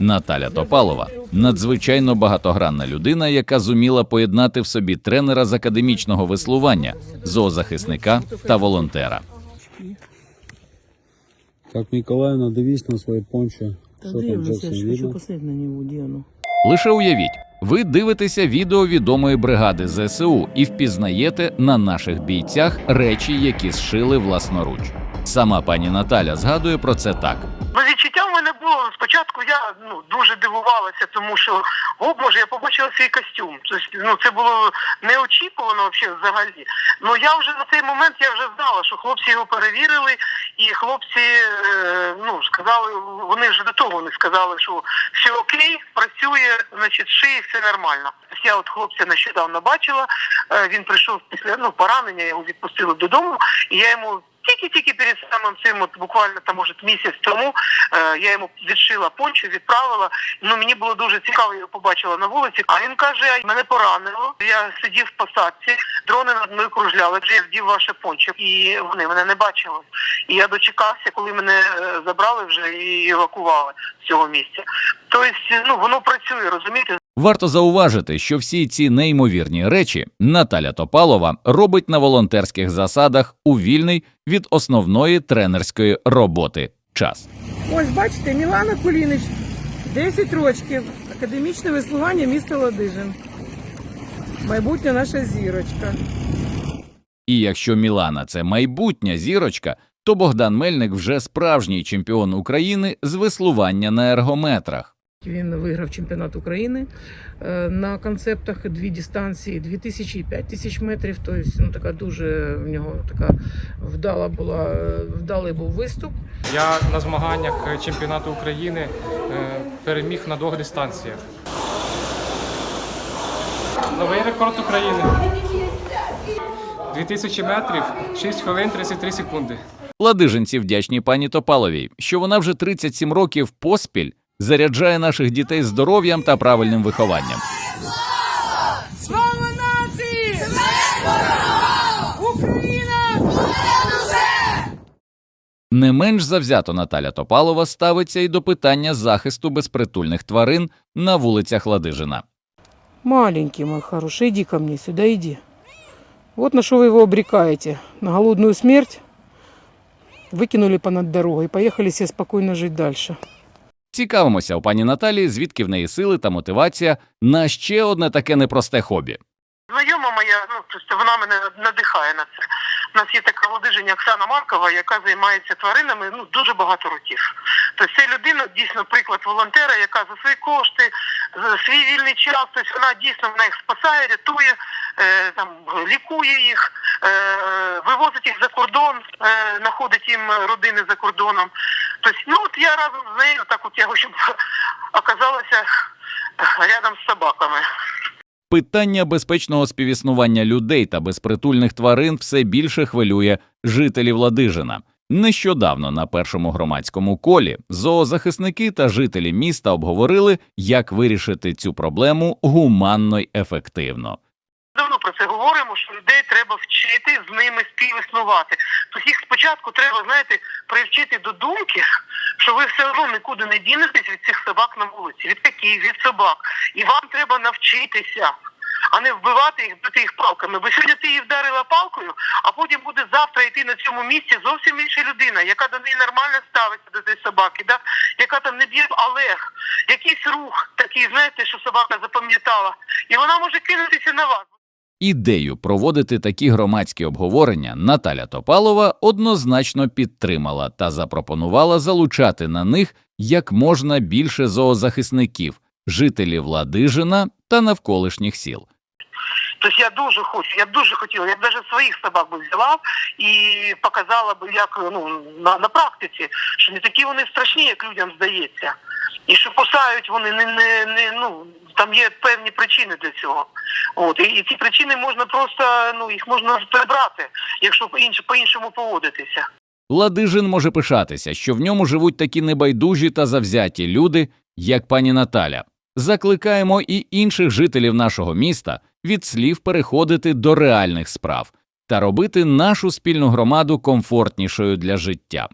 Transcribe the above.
Наталя Топалова надзвичайно багатогранна людина, яка зуміла поєднати в собі тренера з академічного веслування, зоозахисника та волонтера. Так, Николаевна, дивись на своє пончо. Да Що там, дивлюсь, я Джексон, ж хочу видно? посмотреть на него, где. Лише уявіть, ви дивитеся відео відомої бригади ЗСУ і впізнаєте на наших бійцях речі, які зшили власноруч. Сама пані Наталя згадує про це так. Ну, відчуття в мене було спочатку. Я ну дуже дивувалася, тому що о Боже, я побачила свій костюм. Тобто, ну це було неочікувано взагалі. Ну я вже на цей момент я вже знала, що хлопці його перевірили, і хлопці е, ну сказали, вони вже до того не сказали, що все окей, працює, значить, шиє, все нормально. Я от хлопця нещодавно бачила. е, Він прийшов після ну поранення, його відпустили додому, і я йому. Тільки-тільки перед самим цим, от буквально там, може, місяць тому, е, я йому відшила пончо, відправила. Ну мені було дуже цікаво, я його побачила на вулиці. А він каже: мене поранило. Я сидів в посадці, дрони над мною кружляли. Вже я вдів ваше пончо, і вони мене не бачили. І я дочекався, коли мене е, забрали вже і евакували з цього місця. Тобто, ну воно працює, розумієте? Варто зауважити, що всі ці неймовірні речі Наталя Топалова робить на волонтерських засадах у вільний від основної тренерської роботи час. Ось бачите, Мілана Кулінич, 10 років, академічне веслування міста Ладижин. Майбутня наша зірочка. І якщо Мілана це майбутня зірочка, то Богдан Мельник вже справжній чемпіон України з веслування на ергометрах. Він виграв чемпіонат України е, на концептах дві дистанції 2000 і 5000 метрів. Тобто, ну така дуже в нього така вдала була е, вдалий був виступ. Я на змаганнях чемпіонату України е, переміг на двох дистанціях. Новий рекорд України. 2000 метрів, 6 хвилин 33 секунди. Ладижинці вдячні пані Топаловій, що вона вже 37 років поспіль заряджає наших дітей здоров'ям та правильним вихованням. Слава нації! Україна! Не менш завзято Наталя Топалова ставиться і до питання захисту безпритульних тварин на вулицях Ладижина. Маленький мой хороший, иди ко мне сюда, иди. Вот на что вы его обрекаете. На голодную смерть. Выкинули понад дорогой. Поехали себе спокойно жить дальше. Цікавимося у пані Наталі, звідки в неї сили та мотивація на ще одне таке непросте хобі. Знайома моя, ну просто вона мене надихає на це. У нас є така володиження Оксана Маркова, яка займається тваринами ну дуже багато років. Тобто це людина дійсно приклад волонтера, яка за свої кошти, за свій вільний час, тобто вона дійсно вона їх спасає, рятує, е, там лікує їх, е, вивозить їх за кордон, е, знаходить їм родини за кордоном. Тобто, ну от я разом з нею так от я щоб оказалася рядом з собаками. Питання безпечного співіснування людей та безпритульних тварин все більше хвилює жителів Ладижина. Нещодавно на першому громадському колі зоозахисники та жителі міста обговорили, як вирішити цю проблему гуманно й ефективно. Давно про це говоримо, що людей треба вчити з ними співіснувати. Тобто їх спочатку треба, знаєте, привчити до думки, що ви все одно нікуди не дінетесь від цих собак на вулиці, від котів, від собак. І вам треба навчитися. А не вбивати їх, бити їх палками. Бо сьогодні ти її вдарила палкою, а потім буде завтра йти на цьому місці зовсім інша людина, яка до неї нормально ставиться до цієї собаки, да? яка там не б'є, але якийсь рух такий, знаєте, що собака запам'ятала, і вона може кинутися на вас. Ідею проводити такі громадські обговорення Наталя Топалова однозначно підтримала та запропонувала залучати на них як можна більше зоозахисників, жителів Ладижина та навколишніх сіл. Тобто я дуже хочу, я дуже хотіла, я б навіть своїх собак би взяла і показала б, як ну на, на практиці, що не такі вони страшні, як людям здається. І що кусають вони не, не, не ну там є певні причини для цього. От і, і ці причини можна просто ну їх можна прибрати, якщо по інше по іншому поводитися. Ладижин може пишатися, що в ньому живуть такі небайдужі та завзяті люди, як пані Наталя. Закликаємо і інших жителів нашого міста від слів переходити до реальних справ та робити нашу спільну громаду комфортнішою для життя.